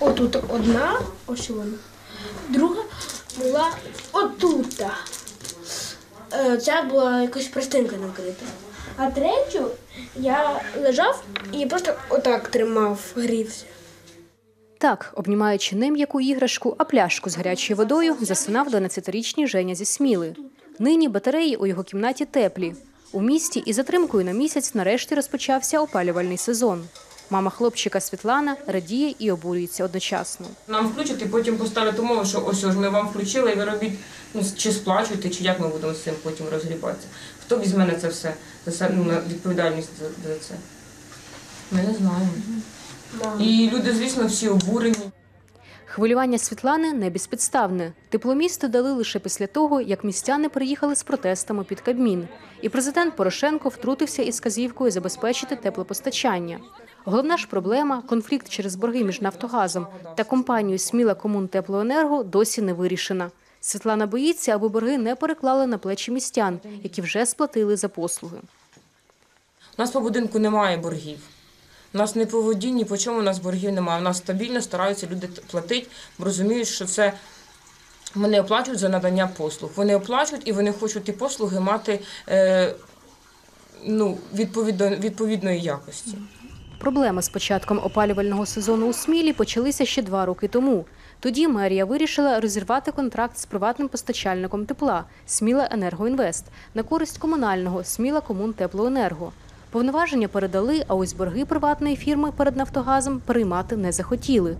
Отут одна, ось вона. Друга була отут. Е, Ця була якась простинка накрита. А третю я лежав і просто отак тримав, грівся. Так, обнімаючи не м'яку іграшку, а пляшку з гарячою водою, засинав 12-річний Женя зі Сміли. Нині батареї у його кімнаті теплі. У місті із затримкою на місяць нарешті розпочався опалювальний сезон. Мама хлопчика Світлана радіє і обурюється одночасно. Нам включать і потім поставлять умови, що ось ж ми вам включили, і ви робіть, ну, чи сплачуєте, чи як ми будемо з цим потім розгрібатися. Хто візьме на це все, за це, ну, на відповідальність за, за це? Ми не знаємо. І люди, звісно, всі обурені. Хвилювання Світлани не безпідставне. Тепломісто дали лише після того, як містяни приїхали з протестами під Кабмін. І президент Порошенко втрутився із казівкою забезпечити теплопостачання. Головна ж проблема конфлікт через борги між Нафтогазом та компанією Сміла Комун Теплоенерго досі не вирішена. Світлана боїться, аби борги не переклали на плечі містян, які вже сплатили за послуги. У нас по будинку немає боргів. У нас ні по воді, ні по чому у нас боргів немає. У нас стабільно стараються люди платити, розуміють, що це вони оплачують за надання послуг. Вони оплачують і вони хочуть ті послуги мати е, ну, відповідно, відповідної якості. Проблеми з початком опалювального сезону у Смілі почалися ще два роки тому. Тоді мерія вирішила розірвати контракт з приватним постачальником тепла Сміла Енергоінвест на користь комунального Сміла Комунтеплоенерго. Повноваження передали, а ось борги приватної фірми перед Нафтогазом переймати не захотіли.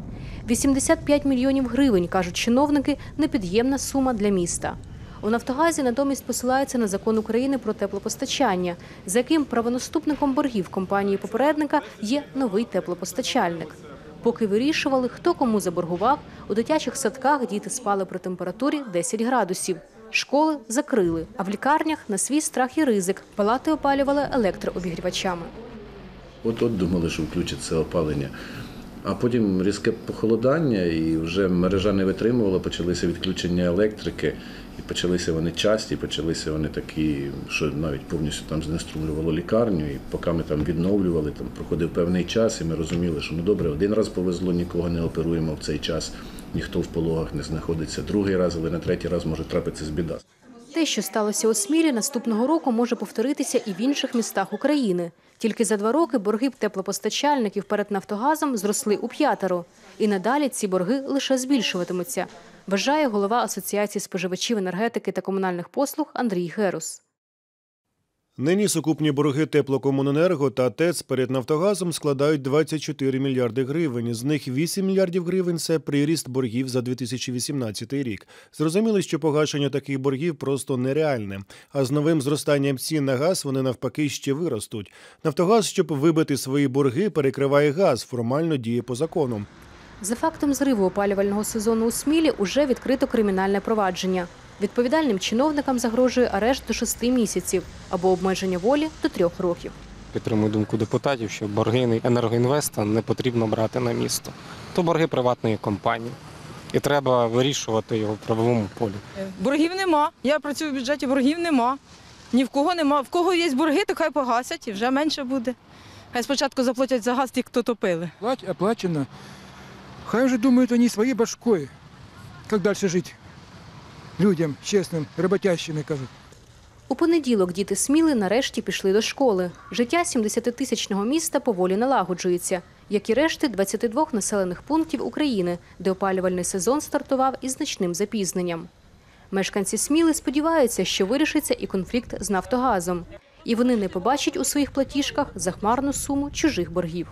85 мільйонів гривень, кажуть чиновники, непід'ємна сума для міста. У Нафтогазі натомість посилаються на закон України про теплопостачання, за яким правонаступником боргів компанії попередника є новий теплопостачальник. Поки вирішували, хто кому заборгував, у дитячих садках діти спали при температурі 10 градусів. Школи закрили, а в лікарнях на свій страх і ризик палати опалювали електрообігрівачами. От от думали, що включиться опалення. А потім різке похолодання, і вже мережа не витримувала, почалися відключення електрики, і почалися вони часті, почалися вони такі, що навіть повністю там знеструмлювало лікарню. І поки ми там відновлювали, там проходив певний час, і ми розуміли, що ну добре, один раз повезло, нікого не оперуємо в цей час, ніхто в пологах не знаходиться. Другий раз, але на третій раз може трапитися з біда. Те, що сталося у Смілі, наступного року може повторитися і в інших містах України. Тільки за два роки борги теплопостачальників перед Нафтогазом зросли у п'ятеро. І надалі ці борги лише збільшуватимуться, вважає голова Асоціації споживачів енергетики та комунальних послуг Андрій Герус. Нині сукупні борги теплокомуненерго та ТЕЦ перед Нафтогазом складають 24 мільярди гривень. З них 8 мільярдів гривень це приріст боргів за 2018 рік. Зрозуміло, що погашення таких боргів просто нереальне. А з новим зростанням цін на газ вони навпаки ще виростуть. Нафтогаз, щоб вибити свої борги, перекриває газ, формально діє по закону. За фактом зриву опалювального сезону у Смілі уже відкрито кримінальне провадження. Відповідальним чиновникам загрожує арешт до шести місяців або обмеження волі до трьох років. Підтримую думку депутатів, що борги енергоінвеста не потрібно брати на місто. То борги приватної компанії. І треба вирішувати його в правовому полі. Боргів нема. Я працюю в бюджеті, боргів нема. Ні в кого нема. В кого є борги, то хай погасять і вже менше буде. Хай спочатку заплатять за газ ті, хто топили. Плать оплачено. Хай уже думают они своей башкой, как дальше жить людям, честным, работящим, я кажу. У понеділок діти Сміли нарешті пішли до школи. Життя 70-тисячного міста поволі налагоджується, як і решти 22 населених пунктів України, де опалювальний сезон стартував із значним запізненням. Мешканці Сміли сподіваються, що вирішиться і конфлікт з Нафтогазом. І вони не побачать у своїх платіжках захмарну суму чужих боргів.